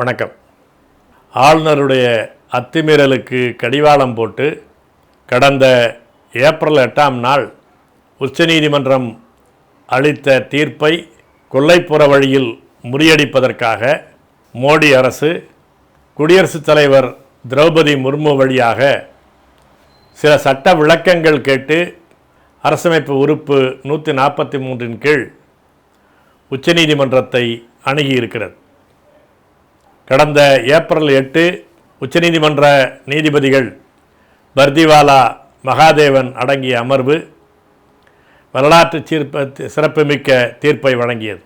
வணக்கம். ஆளுநருடைய அத்துமீறலுக்கு கடிவாளம் போட்டு கடந்த ஏப்ரல் எட்டாம் நாள் உச்சநீதிமன்றம் அளித்த தீர்ப்பை கொல்லைப்புற வழியில் முறியடிப்பதற்காக மோடி அரசு குடியரசுத் தலைவர் திரௌபதி முர்மு வழியாக சில சட்ட விளக்கங்கள் கேட்டு அரசமைப்பு உறுப்பு நூற்றி நாற்பத்தி மூன்றின் கீழ் உச்சநீதிமன்றத்தை அணுகியிருக்கிறது. கடந்த ஏப்ரல் எட்டு உச்சநீதிமன்ற நீதிபதிகள் பர்திவாலா மகாதேவன் அடங்கிய அமர்வு வரலாற்று சீர்ப்ப சிறப்புமிக்க தீர்ப்பை வழங்கியது.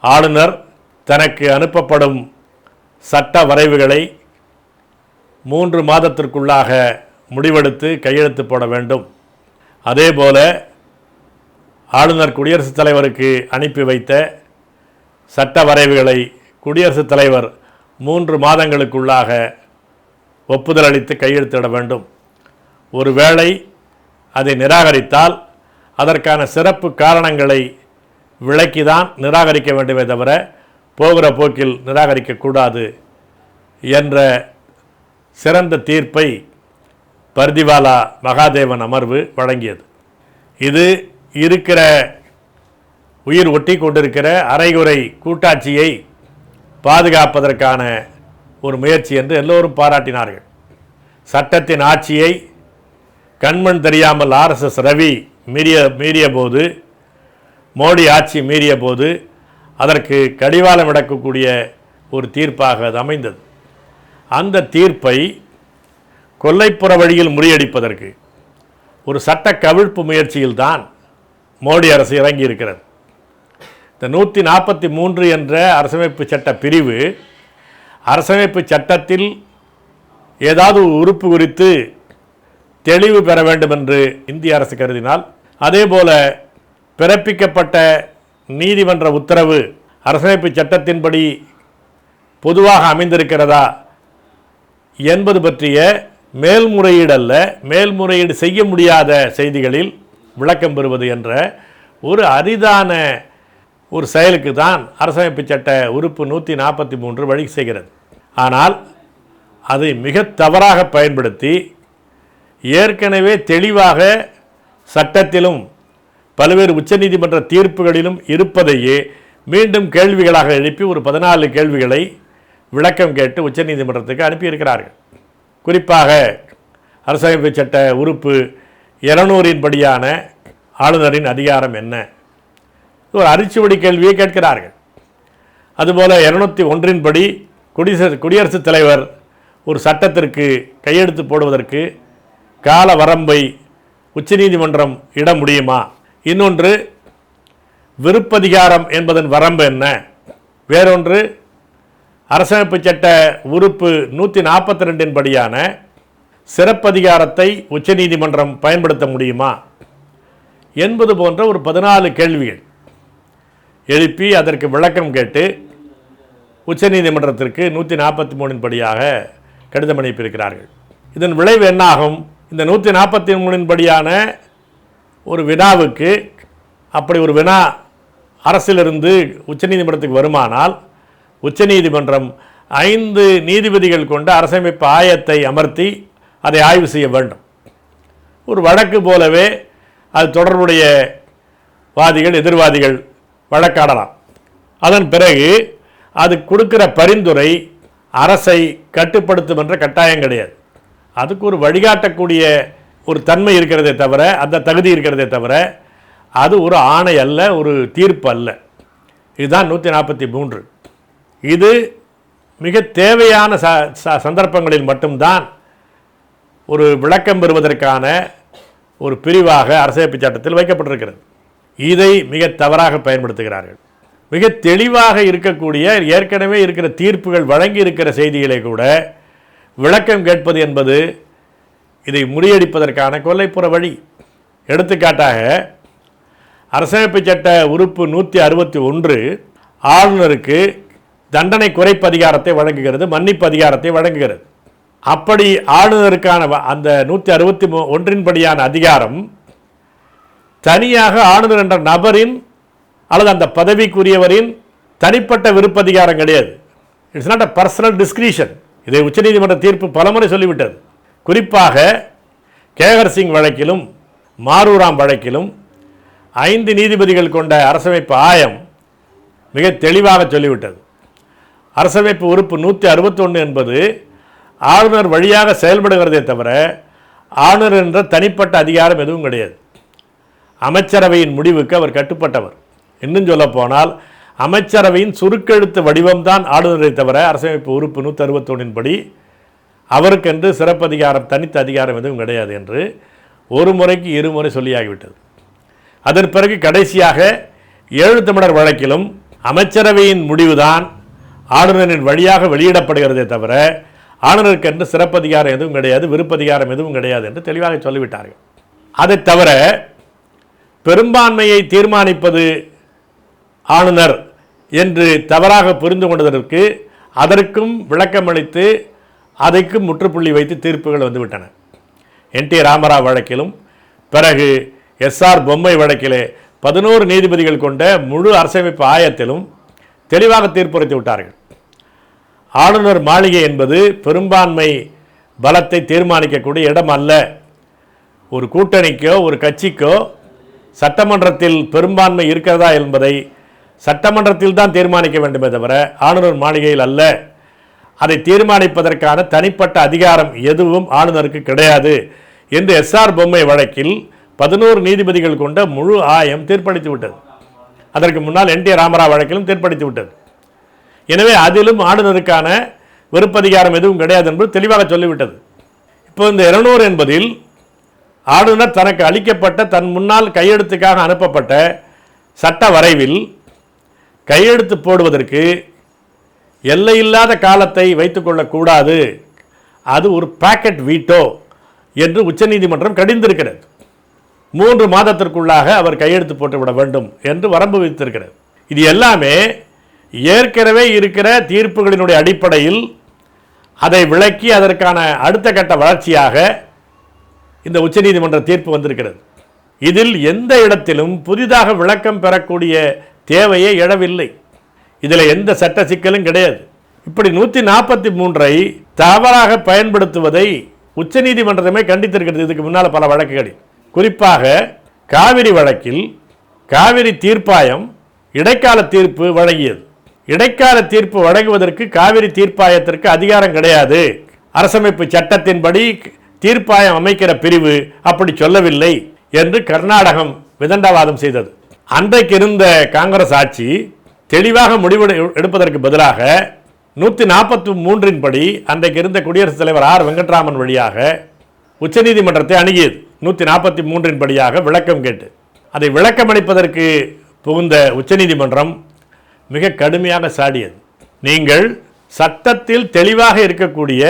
ஆளுநர் தனக்கு அனுப்பப்படும் சட்ட வரைவுகளை மூன்று மாதத்திற்குள்ளாக முடிவெடுத்து கையெழுத்து போட வேண்டும். அதேபோல ஆளுநர் குடியரசுத் தலைவருக்கு அனுப்பி வைத்த சட்ட வரைவுகளை குடியரசுத் தலைவர் மூன்று மாதங்களுக்குள்ளாக ஒப்புதல் அளித்து கையெழுத்திட வேண்டும். ஒருவேளை அதை நிராகரித்தால் அதற்கான சிறப்பு காரணங்களை விளக்கிதான் நிராகரிக்க வேண்டுமே தவிர போகிற போக்கில் நிராகரிக்கக்கூடாது என்ற சிறந்த தீர்ப்பை பர்திவாலா மகாதேவன் அமர்வு வழங்கியது. இது இருக்கிற உயிர் ஒட்டி கொண்டிருக்கிற அரைகுறை கூட்டாட்சியை பாதுகாப்பதற்கான ஒரு முயற்சி என்று எல்லோரும் பாராட்டினார்கள். சட்டத்தின் ஆட்சியை கண்மண் தெரியாமல் ஆர்எஸ்எஸ் ரவி மீறிய மீறிய போது மோடி ஆட்சி மீறிய போது அதற்கு கடிவாளம் விடக்கக்கூடிய ஒரு தீர்ப்பாக அது அமைந்தது. அந்த தீர்ப்பை கொல்லைப்புற வழியில் முறியடிப்பதற்கு ஒரு சட்ட கவிழ்ப்பு முயற்சியில்தான் மோடி அரசு இறங்கி இருக்கிறது இந்த நூற்றி நாற்பத்தி மூன்று என்ற அரசமைப்பு சட்ட பிரிவு அரசமைப்பு சட்டத்தில் ஏதாவது உறுப்பு குறித்து தெளிவு பெற வேண்டும் என்று இந்திய அரசு கருதினால் அதேபோல பிறப்பிக்கப்பட்ட நீதிமன்ற உத்தரவு அரசமைப்பு சட்டத்தின்படி பொதுவாக அமைந்திருக்கிறதா என்பது பற்றிய மேல்முறையீடு அல்ல மேல்முறையீடு செய்ய முடியாத செய்திகளில் விளக்கம் பெறுவது என்ற ஒரு அரிதான ஒரு செயலுக்கு தான் அரசமைப்பு சட்ட உறுப்பு நூற்றி நாற்பத்தி மூன்று வழி செய்கிறது. ஆனால் அதை மிக தவறாக பயன்படுத்தி ஏற்கனவே தெளிவாக சட்டத்திலும் பல்வேறு உச்சநீதிமன்ற தீர்ப்புகளிலும் இருப்பதையே மீண்டும் கேள்விகளாக எழுப்பி ஒரு பதினாலு கேள்விகளை விளக்கம் கேட்டு உச்சநீதிமன்றத்துக்கு அனுப்பியிருக்கிறார்கள். குறிப்பாக அரசமைப்பு சட்ட உறுப்பு இருநூறின் படியான ஆளுநரின் அதிகாரம் என்ன? ஒரு அரிச்சுவடி கேள்வியை கேட்கிறார்கள். அதுபோல் இருநூத்தி ஒன்றின் படி குடியரசு குடியரசுத் தலைவர் ஒரு சட்டத்திற்கு கையெழுத்து போடுவதற்கு கால வரம்பை உச்சநீதிமன்றம் இட முடியுமா? இன்னொன்று விருப்பதிகாரம் என்பதன் வரம்பு என்ன? வேறொன்று அரசமைப்பு சட்ட உறுப்பு நூற்றி நாற்பத்தி ரெண்டின் படியான சிறப்பதிகாரத்தை உச்சநீதிமன்றம் பயன்படுத்த முடியுமா? என்பது போன்ற ஒரு பதினாலு கேள்விகள். எழுப்பி அதற்கு விளக்கம் கேட்டு உச்சநீதிமன்றத்திற்கு நூற்றி நாற்பத்தி மூணின் படியாக கடிதம் அனுப்பியிருக்கிறார்கள். இதன் விளைவு என்னாகும்? இந்த நூற்றி நாற்பத்தி மூணின் படியான ஒரு வினாவுக்கு அப்படி ஒரு வினா அரசிலிருந்து உச்சநீதிமன்றத்துக்கு வருமானால் உச்சநீதிமன்றம் ஐந்து நீதிபதிகள் கொண்ட அரசமைப்பு ஆயத்தை அமர்த்தி அதை ஆய்வு செய்ய வேண்டும். ஒரு வழக்கு போலவே அது தொடர்புடைய வாதிகள் எதிர்வாதிகள் வழக்காடலாம். அதன் பிறகு அது கொடுக்கிற பரிந்துரை அரசை கட்டுப்படுத்தும் என்ற கட்டாயம் கிடையாது. அதுக்கு ஒரு வழிகாட்டக்கூடிய ஒரு தன்மை இருக்கிறதே தவிர அந்த தகுதி இருக்கிறதே தவிர அது ஒரு ஆணை அல்ல ஒரு தீர்ப்பு அல்ல. இதுதான் நூற்றி நாற்பத்தி மூன்று. இது மிக தேவையான ச ச- சந்தர்ப்பங்களில் மட்டும்தான் ஒரு விளக்கம் பெறுவதற்கான ஒரு பிரிவாக அரசியலமைப்பு சட்டத்தில் வைக்கப்பட்டிருக்கிறது. இதை மிக தவறாக பயன்படுத்துகிறார்கள். மிக தெளிவாக இருக்கக்கூடிய ஏற்கனவே இருக்கிற தீர்ப்புகள் வழங்கி இருக்கிற செய்திகளை கூட விளக்கம் கேட்பது என்பது இதை முறியடிப்பதற்கான கொல்லைப்புற வழி. எடுத்துக்காட்டாக அரசமைப்பு சட்ட உறுப்பு நூற்றி அறுபத்தி ஒன்று ஆளுநருக்கு தண்டனை குறைப்பு அதிகாரத்தை வழங்குகிறது மன்னிப்பு அதிகாரத்தை வழங்குகிறது. அப்படி ஆளுநருக்கான வ- அந்த நூற்றி அறுபத்தி மூ ஒன்றின்படியான அதிகாரம் தனியாக ஆளுநர் என்ற நபரின் அல்லது அந்த பதவிக்குரியவரின் தனிப்பட்ட விருப்பதிகாரம் கிடையாது. It's not a personal discretion இதை உச்சநீதிமன்ற தீர்ப்பு பலமுறை சொல்லிவிட்டது. குறிப்பாக கேகர் சிங் வழக்கிலும் மாரூராம் வழக்கிலும் ஐந்து நீதிபதிகள் கொண்ட அரசமைப்பு ஆயம் மிக தெளிவாக சொல்லிவிட்டது. அரசமைப்பு உறுப்பு நூற்றி அறுபத்தொன்று என்பது ஆளுநர் வழியாக செயல்படுகிறதே தவிர ஆளுநர் என்ற தனிப்பட்ட அதிகாரம் எதுவும் கிடையாது. அமைச்சரவையின் முடிவுக்கு அவர் கட்டுப்பட்டவர். இன்னும் சொல்லப்போனால் அமைச்சரவையின் சுருக்கெழுத்து வடிவம்தான் ஆளுநரை தவிர அரசமைப்பு உறுப்பு நூற்றி அறுபத்தொன்னின் படி அவருக்கென்று சிறப்பு அதிகாரம் தனித்த அதிகாரம் எதுவும் கிடையாது என்று ஒரு முறைக்கு இருமுறை சொல்லியாகிவிட்டது. அதன் பிறகு கடைசியாக ஏழு தமிழர் வழக்கிலும் அமைச்சரவையின் முடிவுதான் ஆளுநரின் வழியாக வெளியிடப்படுகிறதே தவிர ஆளுநருக்கென்று சிறப்பதிகாரம் எதுவும் கிடையாது விருப்பதிகாரம் எதுவும் கிடையாது என்று தெளிவாக சொல்லிவிட்டார்கள். அதை தவிர பெரும்பான்மையை தீர்மானிப்பது ஆளுநர் என்று தவறாக புரிந்து கொண்டதற்கு அதற்கும் விளக்கமளித்து அதைக்கும் முற்றுப்புள்ளி வைத்து தீர்ப்புகள் வந்துவிட்டன. என். டி. ராமராவ் வழக்கிலும் பிறகு எஸ்ஆர் பொம்மை வழக்கிலே பதினோரு நீதிபதிகள் கொண்ட முழு அரசமைப்பு ஆயத்திலும் தெளிவாக தீர்ப்புரைத்து விட்டார்கள். ஆளுநர் மாளிகை என்பது பெரும்பான்மை பலத்தை தீர்மானிக்கக்கூடிய இடம் அல்ல. ஒரு கூட்டணிக்கோ ஒரு கட்சிக்கோ சட்டமன்றத்தில் பெரும்பான்மை இருக்கிறதா என்பதை சட்டமன்றத்தில் தான் தீர்மானிக்க வேண்டுமே தவிர ஆளுநர் மாளிகையில் அல்ல. அதை தீர்மானிப்பதற்கான தனிப்பட்ட அதிகாரம் எதுவும் ஆளுநருக்கு கிடையாது என்று எஸ்ஆர் பொம்மை வழக்கில் பதினோரு நீதிபதிகள் கொண்ட முழு ஆயம் தீர்ப்பளித்து விட்டது. அதற்கு முன்னால் என் டி ராமராவ் வழக்கிலும் தீர்ப்பளித்து விட்டது. எனவே அதிலும் ஆளுநருக்கான விருப்பதிகாரம் எதுவும் கிடையாது என்பது தெளிவாக சொல்லிவிட்டது. இப்போ இந்த இருநூறு என்பதில் ஆளுநர் தனக்கு அளிக்கப்பட்ட தன் முன்னால் கையெழுத்துக்காக அனுப்பப்பட்ட சட்ட வரைவில் கையெழுத்து போடுவதற்கு எல்லையில்லாத காலத்தை வைத்துக்கொள்ளக்கூடாது அது ஒரு பாக்கெட் வீட்டோ என்று உச்சநீதிமன்றம் கடிந்திருக்கிறது. மூன்று மாதத்திற்குள்ளாக அவர் கையெழுத்து போட்டுவிட வேண்டும் என்று வரம்பு விதித்திருக்கிறது. இது எல்லாமே ஏற்கனவே இருக்கிற தீர்ப்புகளினுடைய அடிப்படையில் அதை விளக்கி அதற்கான அடுத்த கட்ட வளர்ச்சியாக இந்த உச்சநீதிமன்ற தீர்ப்பு வந்திருக்கிறது. இதில் எந்த இடத்திலும் புதிதாக விளக்கம் பெறக்கூடிய தேவையே எழவில்லை. இதில் எந்த சட்ட சிக்கலும் கிடையாது. இப்படி நூற்றி நாற்பத்தி மூன்றை தவறாக பயன்படுத்துவதை உச்சநீதிமன்றமே கண்டித்திருக்கிறது. இதுக்கு முன்னால் பல வழக்குகளில். குறிப்பாக காவிரி வழக்கில் காவிரி தீர்ப்பாயம் இடைக்கால தீர்ப்பு வழங்கியது. இடைக்கால தீர்ப்பு வழங்குவதற்கு காவிரி தீர்ப்பாயத்திற்கு அதிகாரம் கிடையாது. அரசமைப்பு சட்டத்தின்படி தீர்ப்பாயம் அமைக்கிற பிரிவு அப்படி சொல்லவில்லை என்று கர்நாடகம் விதண்டாவாதம் செய்தது. அன்றைக்கு இருந்த காங்கிரஸ் ஆட்சி தெளிவாக முடிவு எடுப்பதற்கு பதிலாக நூற்றி நாற்பத்தி மூன்றின் படி அன்றைக்கு இருந்த குடியரசுத் தலைவர் ஆர் வெங்கட்ராமன் வழியாக உச்சநீதிமன்றத்தை அணுகியது. நூற்றி நாற்பத்தி மூன்றின் படியாக விளக்கம் கேட்டு. அதை விளக்கமளிப்பதற்கு புகுந்த உச்சநீதிமன்றம் மிக கடுமையாக சாடியது. நீங்கள் சட்டத்தில் தெளிவாக இருக்கக்கூடிய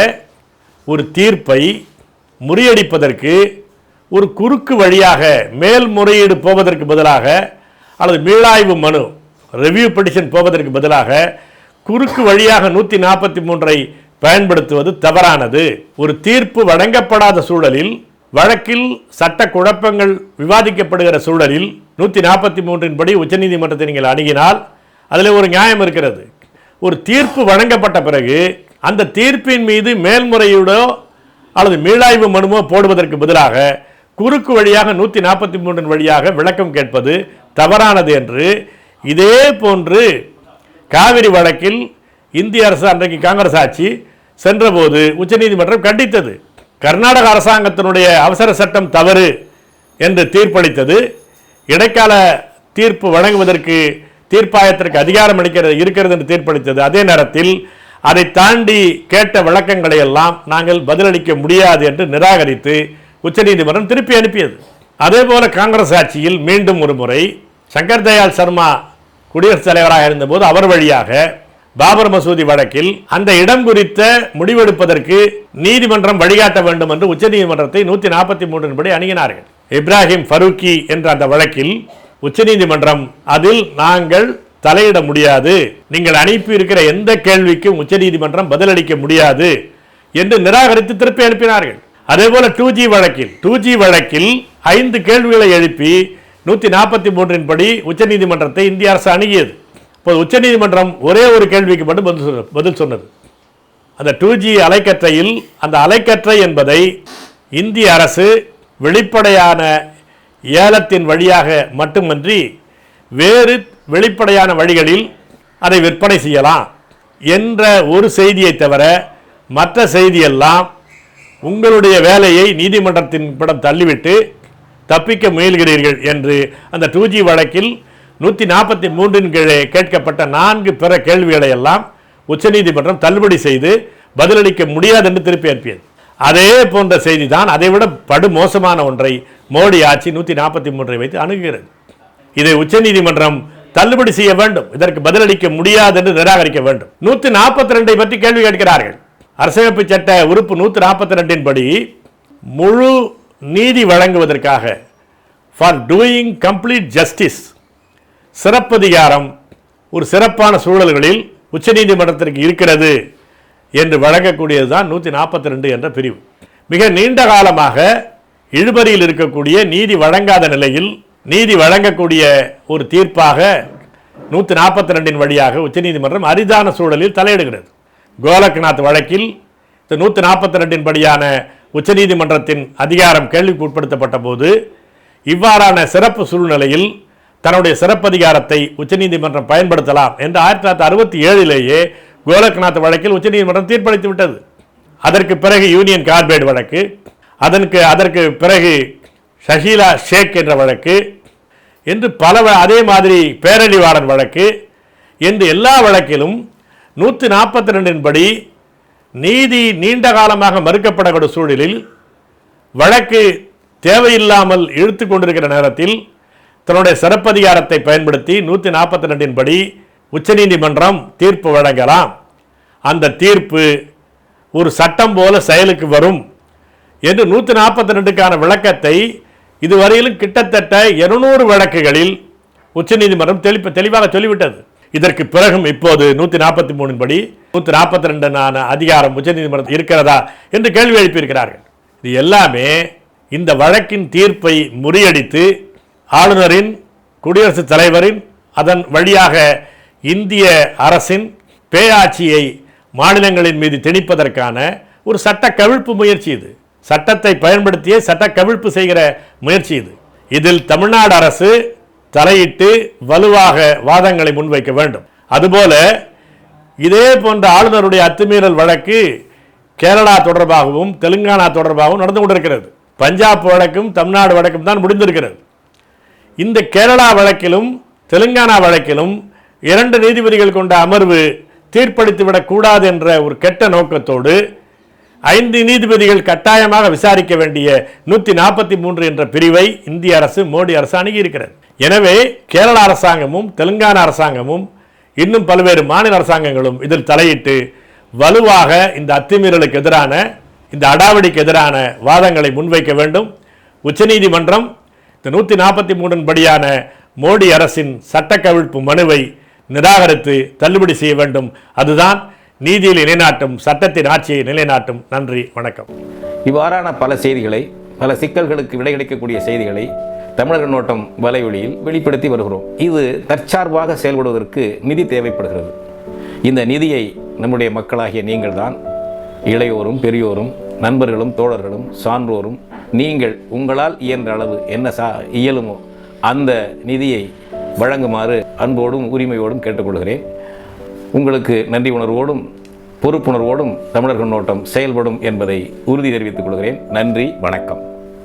ஒரு தீர்ப்பை முறியடிப்பதற்கு ஒரு குறுக்கு வழியாக மேல்முறையீடு போவதற்கு பதிலாக அல்லது மீளாய்வு மனு ரிவ்யூ பெட்டிஷன் போவதற்கு பதிலாக குறுக்கு வழியாக நூற்றி நாற்பத்தி மூன்றை பயன்படுத்துவது தவறானது. ஒரு தீர்ப்பு வழங்கப்படாத சூழலில் வழக்கில் சட்ட குழப்பங்கள் விவாதிக்கப்படுகிற சூழலில் நூற்றி நாற்பத்தி மூன்றின் படி உச்சநீதிமன்றத்தை நீங்கள் அணுகினால் அதில் ஒரு நியாயம் இருக்கிறது. ஒரு தீர்ப்பு வழங்கப்பட்ட பிறகு அந்த தீர்ப்பின் மீது மேல்முறையீடோ அல்லது மீளாய்வு மனுவோ போடுவதற்கு பதிலாக குறுக்கு வழியாக நூற்றி நாற்பத்தி மூன்றின் வழியாக விளக்கம் கேட்பது தவறானது என்று. இதே போன்று காவிரி வழக்கில் இந்திய அரசு அன்றைக்கு காங்கிரஸ் ஆட்சி சென்றபோது உச்சநீதிமன்றம் கண்டித்தது. கர்நாடக அரசாங்கத்தினுடைய அவசர சட்டம் தவறு என்று தீர்ப்பளித்தது. இடைக்கால தீர்ப்பு வழங்குவதற்கு தீர்ப்பாயத்திற்கு அதிகாரம் அளிக்கிறது இருக்கிறது என்று தீர்ப்பளித்தது. அதே நேரத்தில் அதை தாண்டி கேட்ட விளக்கங்களை எல்லாம் நாங்கள் பதிலளிக்க முடியாது என்று நிராகரித்து உச்சநீதிமன்றம் திருப்பி அனுப்பியது. அதே போல காங்கிரஸ் ஆட்சியில் மீண்டும் ஒரு முறை சங்கர் தயாள் சர்மா குடியரசுத் தலைவராக இருந்தபோது அவர் வழியாக பாபர் மசூதி வழக்கில் அந்த இடம் குறித்த முடிவெடுப்பதற்கு நீதிமன்றம் வழிகாட்ட வேண்டும் என்று உச்சநீதிமன்றத்தை நூற்றி நாற்பத்தி மூன்றின் படி அணுகினார்கள். இப்ராஹிம் ஃபரூக்கி என்ற அந்த வழக்கில் உச்சநீதிமன்றம் அதில் நாங்கள் தலையிட முடியாது. நீங்கள் அனுப்பி இருக்கிற எந்த கேள்விக்கும் உச்சநீதிமன்றம் பதிலளிக்க முடியாது என்று நிராகரித்து திருப்பி அனுப்பினார்கள். அதே போல டூ ஜி வழக்கில் டூ ஜி வழக்கில் ஐந்து கேள்விகளை எழுப்பி நூற்றி நாற்பத்தி மூன்றின் படி உச்சநீதிமன்றத்தை இந்திய அரசு அணுகியது. இப்போது உச்சநீதிமன்றம் ஒரே ஒரு கேள்விக்கு மட்டும் பதில் சொன்ன- பதில் சொன்னது. அந்த டூ ஜி அலைக்கற்றையில் அந்த அலைக்கற்றை என்பதை இந்திய அரசு வெளிப்படையான ஏலத்தின் வழியாக மட்டுமன்றி வேறு வெளிப்படையான வழிகளில் அதை விற்பனை செய்யலாம் என்ற ஒரு செய்தியை தவிர மற்ற செய்தியெல்லாம் உங்களுடைய வேலையை நீதிமன்றத்தின் படம் தள்ளிவிட்டு தப்பிக்க முயல்கிறீர்கள் என்று அந்த டூ ஜி வழக்கில் நூற்றி நாற்பத்தி மூன்றின் கீழே கேட்கப்பட்ட நான்கு பிற கேள்விகளை எல்லாம் உச்சநீதிமன்றம் தள்ளுபடி செய்து பதிலளிக்க முடியாது என்று திருப்பி அனுப்பியது. அதே போன்ற செய்தி தான் அதைவிட படு மோசமான ஒன்றை மோடி ஆட்சி நூற்றி நாற்பத்தி மூன்றை வைத்து அணுகுகிறது. இதை உச்சநீதிமன்றம் தள்ளுபடி செய்ய வேண்டும். இதற்கு பதிலளிக்க முடியாது என்று நிராகரிக்க வேண்டும். நூற்றி நாற்பத்தி ரெண்டை பற்றி கேள்வி கேட்கிறார்கள். அரசமைப்பு சட்ட உறுப்பு நூத்தி நாற்பத்தி ரெண்டின் படி முழு நீதி வழங்குவதற்காக ஃபார் டூயிங் கம்ப்ளீட் ஜஸ்டிஸ் சிறப்பதிகாரம் ஒரு சிறப்பான சூழல்களில் உச்சநீதிமன்றத்திற்கு இருக்கிறது என்று வழங்கக்கூடியது தான் நூற்றி நாற்பத்தி ரெண்டு என்ற பிரிவு. மிக நீண்ட காலமாக இழுபறியில் இருக்கக்கூடிய நீதி வழங்காத நிலையில் நீதி வழங்கக்கூடிய ஒரு தீர்ப்பாக நூற்றி நாற்பத்தி ரெண்டின் வழியாக உச்சநீதிமன்றம் அரிதான சூழலில் தலையிடுகிறது. கோலக்நாத் வழக்கில் இந்த நூற்றி நாற்பத்தி ரெண்டின் படியான உச்சநீதிமன்றத்தின் அதிகாரம் கேள்விக்கு உட்படுத்தப்பட்ட போது இவ்வாறான சிறப்பு சூழ்நிலையில் தன்னுடைய சிறப்பதிகாரத்தை உச்சநீதிமன்றம் பயன்படுத்தலாம் என்று ஆயிரத்தி தொள்ளாயிரத்தி அறுபத்தி ஏழிலேயே கோலக்நாத் வழக்கில் உச்சநீதிமன்றம் தீர்ப்பளித்து விட்டது. அதற்கு பிறகு யூனியன் கார்பைடு வழக்கு அதற்கு அதற்கு பிறகு ஷஹீலா ஷேக் என்ற வழக்கு என்று பல வ- அதே மாதிரி பேரழிவாளன் வழக்கு என்று எல்லா வழக்கிலும் நூற்றி நாற்பத்தி ரெண்டின்படி நீதி நீண்ட காலமாக மறுக்கப்படக்கூடிய சூழலில் வழக்கு தேவையில்லாமல் இழுத்து கொண்டிருக்கிற நேரத்தில் தன்னுடைய சிறப்பதிகாரத்தை பயன்படுத்தி நூற்றி நாற்பத்தி ரெண்டின்படி உச்சநீதிமன்றம் தீர்ப்பு வழங்கலாம். அந்த தீர்ப்பு ஒரு சட்டம் போல செயலுக்கு வரும் என்று நூற்றி நாற்பத்தி ரெண்டுக்கான விளக்கத்தை இதுவரையிலும் கிட்டத்தட்ட இருநூறு வழக்குகளில் உச்சநீதிமன்றம் தெளிப்பு தெளிவாக சொல்லிவிட்டது. இதற்கு பிறகும் இப்போது நூற்றி நாற்பத்தி மூணின் படி நூற்றி நாற்பத்தி ரெண்டு அதிகாரம் உச்சநீதிமன்றம் இருக்கிறதா என்று கேள்வி எழுப்பியிருக்கிறார்கள். இது எல்லாமே இந்த வழக்கின் தீர்ப்பை முறியடித்து ஆளுநரின் குடியரசுத் தலைவரின் அதன் வழியாக இந்திய அரசின் பேயாட்சியை மாநிலங்களின் மீது திணிப்பதற்கான ஒரு சட்ட கவிழ்ப்பு முயற்சி இது. சட்டத்தை பயன்படுத்தியே சட்ட கவிழ்ப்பு செய்கிற முயற்சி இது. இதில் தமிழ்நாடு அரசு தலையிட்டு வலுவாக வாதங்களை முன்வைக்க வேண்டும். அதுபோல இதே போன்ற ஆளுநருடைய அத்துமீறல் வழக்கு கேரளா தொடர்பாகவும் தெலுங்கானா தொடர்பாகவும் நடந்து கொண்டிருக்கிறது. பஞ்சாப் வழக்கும் தமிழ்நாடு வழக்கும் தான் முடிந்திருக்கிறது. இந்த கேரளா வழக்கிலும் தெலுங்கானா வழக்கிலும் இரண்டு நீதிபதிகள் கொண்ட அமர்வு தீர்ப்பளித்து விடக்கூடாது என்ற ஒரு கெட்ட நோக்கத்தோடு ஐந்து நீதிபதிகள் கட்டாயமாக விசாரிக்க வேண்டிய நூற்றி நாற்பத்தி மூன்று என்ற பிரிவை இந்திய அரசு மோடி அரசு அணுகியிருக்கிறது. எனவே கேரள அரசாங்கமும் தெலுங்கானா அரசாங்கமும் இன்னும் பல்வேறு மாநில அரசாங்கங்களும் இதில் தலையிட்டு வலுவாக இந்த அத்துமீறலுக்கு எதிரான இந்த அடாவடிக்கு எதிரான வாதங்களை முன்வைக்க வேண்டும். உச்சநீதிமன்றம் இந்த நூற்றி நாற்பத்தி மூன்றின் படியான மோடி அரசின் சட்ட கவிழ்ப்பு மனுவை நிராகரித்து தள்ளுபடி செய்ய வேண்டும். அதுதான் நீதியில் நிலைநாட்டும் சட்டத்தின் ஆட்சியை நிலைநாட்டும். நன்றி வணக்கம். இவ்வாறான பல செய்திகளை பல சிக்கல்களுக்கு விடை கிடைக்கக்கூடிய செய்திகளை தமிழர் நோட்டம் வலைவழியில் வெளிப்படுத்தி வருகிறோம். இது தற்சார்பாக செயல்படுவதற்கு நிதி தேவைப்படுகிறது. இந்த நிதியை நம்முடைய மக்களாகிய நீங்கள்தான் இளையோரும் பெரியோரும் நண்பர்களும் தோழர்களும் சான்றோரும் நீங்கள் உங்களால் இயன்ற அளவு என்ன சா இயலுமோ அந்த நிதியை வழங்குமாறு அன்போடும் உரிமையோடும் கேட்டுக்கொள்கிறேன். உங்களுக்கு நன்றி உணர்வோடும் பொறுப்புணர்வோடும் தமிழர் கண்ணோட்டம் செயல்படும் என்பதை உறுதி தெரிவித்துக் கொள்கிறேன். நன்றி வணக்கம்.